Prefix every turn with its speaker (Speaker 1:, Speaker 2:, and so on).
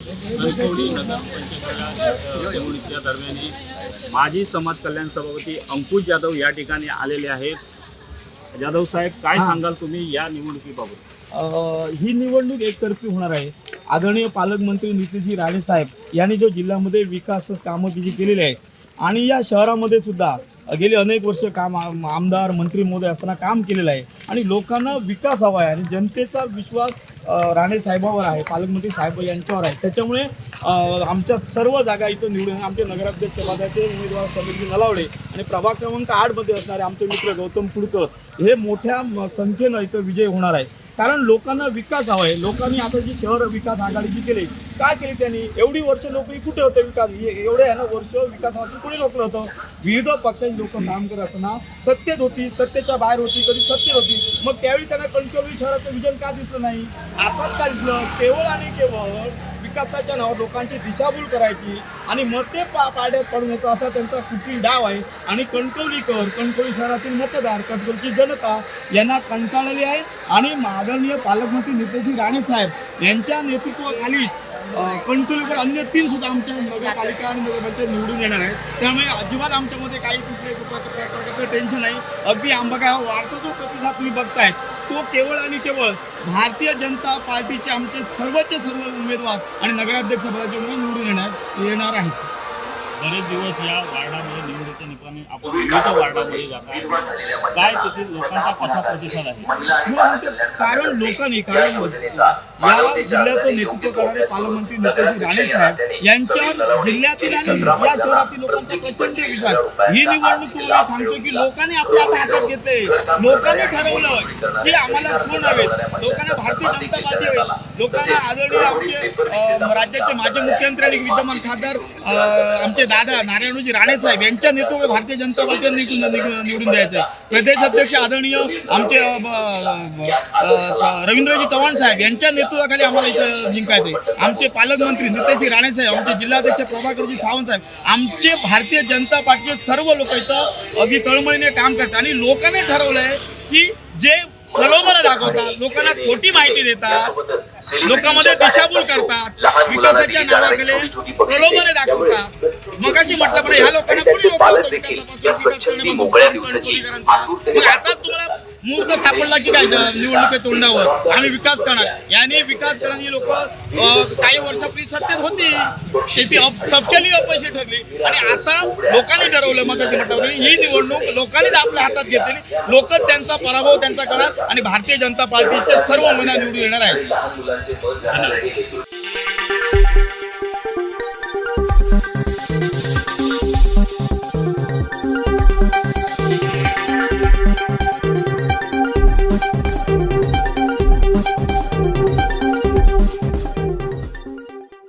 Speaker 1: कणकवली नगरपंचायतीच्या निवडणुकीच्या दरम्यान माजी समाज कल्याण सभापती अंकुश जाधव या ठिकाणी आलेले आहेत. जाधव साहेब काय. सांगाल तुम्ही या निवडणुकीबाबत?
Speaker 2: ही निवडणूक एकतर्फी होणार आहे. आदरणीय पालकमंत्री नितीनजी राणे साहेब यांनी जो जिल्ह्यामध्ये विकास कामं जी केलेली आहे आणि या शहरामध्ये सुद्धा गेली अनेक वर्ष काम आमदार मंत्री महोदय असताना काम केलेलं आहे. आणि लोकांना विकास हवा आहे आणि जनतेचा विश्वास राणे साहेबावर आहे पालकमंत्री साहेब यांच्यावर आहे. त्याच्यामुळे आमच्या सर्व जागा इथं निवडून आमचे नगराध्यक्ष पदाचे उमेदवार समीरजी नलावडे आणि प्रभाग क्रमांक आठमध्ये असणारे आमचे मित्र गौतम कुडकर हे मोठ्या म- संख्येनं इथं विजय होणार आहे कारण लोकांना विकास हवा आहे. लोकांनी आता जी शहर विकास आघाडी जी केली काय केली त्यांनी? एवढी वर्ष लोक कुठे होते विकास? एवढे आहे ना वर्ष विकासावरती कुठे लोकलं होतं? विविध पक्षाची लोक काम करत असताना सत्तेत होती सत्तेच्या बाहेर होती कधी सत्तेत होती. मग त्यावेळी त्यांना कणकवली शहराचं विजन का दिसलं नाही? आताच का दिसलं केवळ आणि केवळ विकासाच्या नावावर लोकांची दिशाभूल करायची आणि मते पा पाड्यात पडून यायचा असा त्यांचा कुठली डाव आहे? आणि कणकवलीकर कणकवली शहरातील मतदार कणकवलीची जनता यांना कंटाळली आहे. आणि माननीय पालकमंत्री नेतेजी राणे साहेब यांच्या नेतृत्वाखाली कणकवलीकर अन्य तीन सुद्धा आमच्या नगरपालिका आणि नगरपंचायत निवडून येणार आहेत. त्यामुळे अजिबात आमच्यामध्ये काही कुठले प्रकारचं टेन्शन नाही. अगदी आंबा काय वाढतो जो प्रतिसाद तुम्ही बघताय तो केवळ आणि केवळ भारतीय जनता पार्टीचे आमचे सर्वच सर्व उमेदवार आणि नगराध्यक्षपदाचे उमेदवार निवडून येणार येणार आहेत.
Speaker 1: बरेच दिवस या वार्डामध्ये निवडणुकीच्या निमित्ताने आपण विविध वार्डामध्ये जात आहे काय तेथील लोकांचा कसा प्रतिसाद आहे?
Speaker 2: कारण लोकांनी कारण या जिल्ह्याचं नेतृत्व करणारे पालकमंत्री नेताजी राणे साहेब यांच्यावर जिल्ह्यातील आणि या शहरातील लोकांचा प्रचंड विश्वास ही निवडणूक तुम्हाला सांगतो की लोकांनी आपल्या हातात घेतले. लोकांनी ठरवलं की आम्हाला कोण हवेत लोकांना भारतीय जनता पार्टी हवे. लोकांना आदरणीय आमचे राज्याचे माजी मुख्यमंत्री आणि विद्यमान खासदार आमचे दादा नारायणजी राणे साहेब यांच्या नेतृत्व भारतीय जनता पार्टीला निवडून निवडून- द्यायचं आहे प्रदेश अध्यक्ष आदरणीय आमचे रवींद्रजी चव्हाण साहेब यांच्या नेतृत्वाखाली आम्हाला इथं जिंकायचे आमचे पालकमंत्री नितेशजी राणे साहेब आमचे जिल्हाध्यक्ष प्रभाकरजी सावंत साहेब आमचे भारतीय जनता पार्टीचे सर्व लोक इथं अगदी तळमळीने काम करतात. आणि लोकांनी ठरवलंय की जे प्रलोभनं दाखवतात लोकांना खोटी माहिती देतात लोकांमध्ये दिशाभूल करतात विकासाच्या नावाखाली प्रलोभने दाखवतात. मग अशी म्हटलं पण ह्या लोकांना कोणी आता तुम्हाला मूर्त सापडला की काय निवडणुकी तोंडावर? आम्ही विकास करणार. याने विकास करणारी लोक काही वर्षापूर्वी सत्तेत होती. ते ती अप- अपयशी ठरली. आणि आता लोकांनी ठरवलं मग अशी म्हटलं ही निवडणूक लोकांनीच आपल्या हातात घेतली लोकच त्यांचा पराभव त्यांचा करणार आणि भारतीय जनता पार्टीचे सर्व महिला निवडून येणार
Speaker 3: आहे